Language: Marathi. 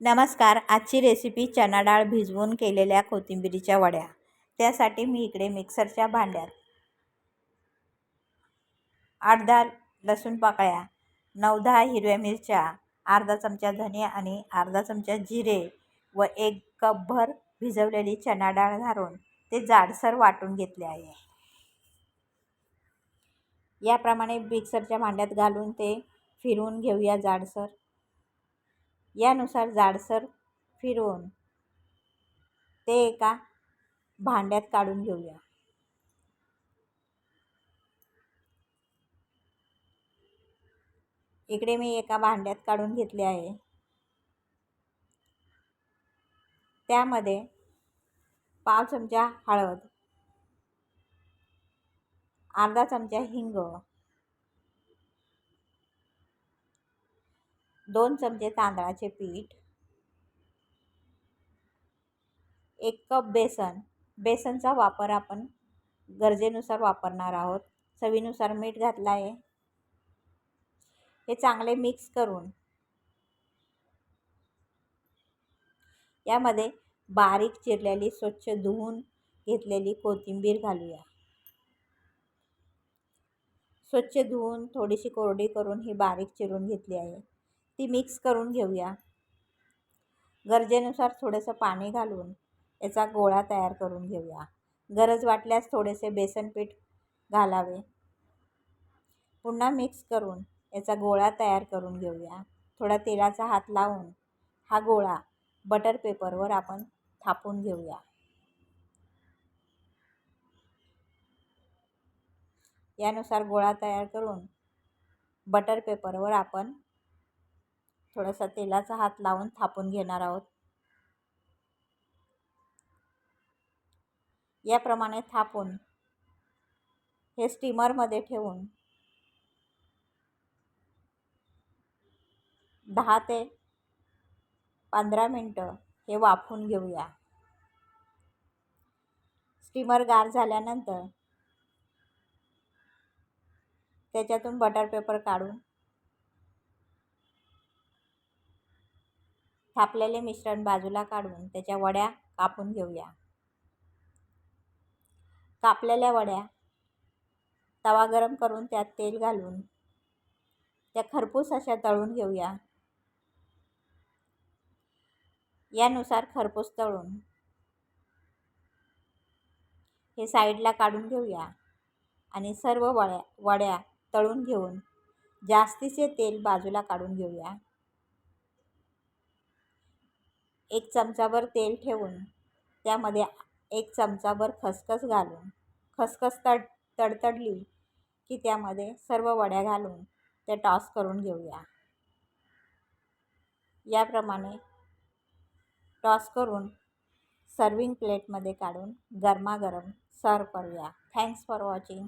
नमस्कार आजची रेसिपी चणा डाळ भिजवून केलेल्या कोथिंबिरीच्या वड्या. त्यासाठी मी इकडे मिक्सरच्या भांड्यात आठ दहा लसूण पाकळ्या नऊ दहा हिरव्या मिरच्या अर्धा चमचा धने आणि अर्धा चमचा जिरे व एक कपभर भिजवलेली चणा डाळ घालून ते जाडसर वाटून घेतले आहे. याप्रमाणे मिक्सरच्या भांड्यात घालून ते फिरवून घेऊया जाडसर. यानुसार जाडसर फिरवून ते एका भांड्यात काढून घेऊया. इकडे मी एका भांड्यात काढून घेतले आहे. त्यामध्ये पाव चमचा हळद अर्धा चमचा हिंग दोन चमचे तांदळाचे पीठ एक कप बेसन. बेसनचा वापर आपण गरजेनुसार वापरणार आहोत. चवीनुसार मीठ घातलं आहे. हे चांगले मिक्स करून यामध्ये बारीक चिरलेली स्वच्छ धुवून घेतलेली कोथिंबीर घालूया. स्वच्छ धुवून थोडीशी कोरडी करून ही बारीक चिरून घेतली आहे. ती मिक्स करून घेऊया. गरजेनुसार थोडंसं पाणी घालून याचा गोळा तयार करून घेऊया. गरज वाटल्यास थोडेसे बेसन पीठ घालावे. पुन्हा मिक्स करून याचा गोळा तयार करून घेऊया. थोडा तेलाचा हात लावून हा गोळा बटर पेपरवर आपण थापून घेऊया. यानुसार गोळा तयार करून बटर पेपरवर आपण थोडासा तेलाचा हात लावून थापून घेणार आहोत. याप्रमाणे थापून हे स्टीमरमध्ये ठेवून दहा ते पंधरा मिनटं हे वाफून घेऊया. स्टीमर गार झाल्यानंतर त्याच्यातून बटर पेपर काढून थापलेले मिश्रण बाजूला काढून त्याच्या वड्या कापून घेऊया. कापलेल्या वड्या तवा गरम करून त्यात तेल घालून त्या खरपूस अशा तळून घेऊया. यानुसार खरपूस तळून हे साईडला काढून घेऊया आणि सर्व वड्या वड्या तळून घेऊन जास्तीचे तेल बाजूला काढून घेऊया. एक चमचाभर तेल ठेवून त्यामध्ये एक चमचाभर खसखस घालून खसखस तड तडतडली की त्यामध्ये सर्व वड्या घालून ते टॉस करून घेऊया. याप्रमाणे टॉस करून सर्विंग प्लेटमध्ये काढून गरमागरम सर्व करूया. Thanks for watching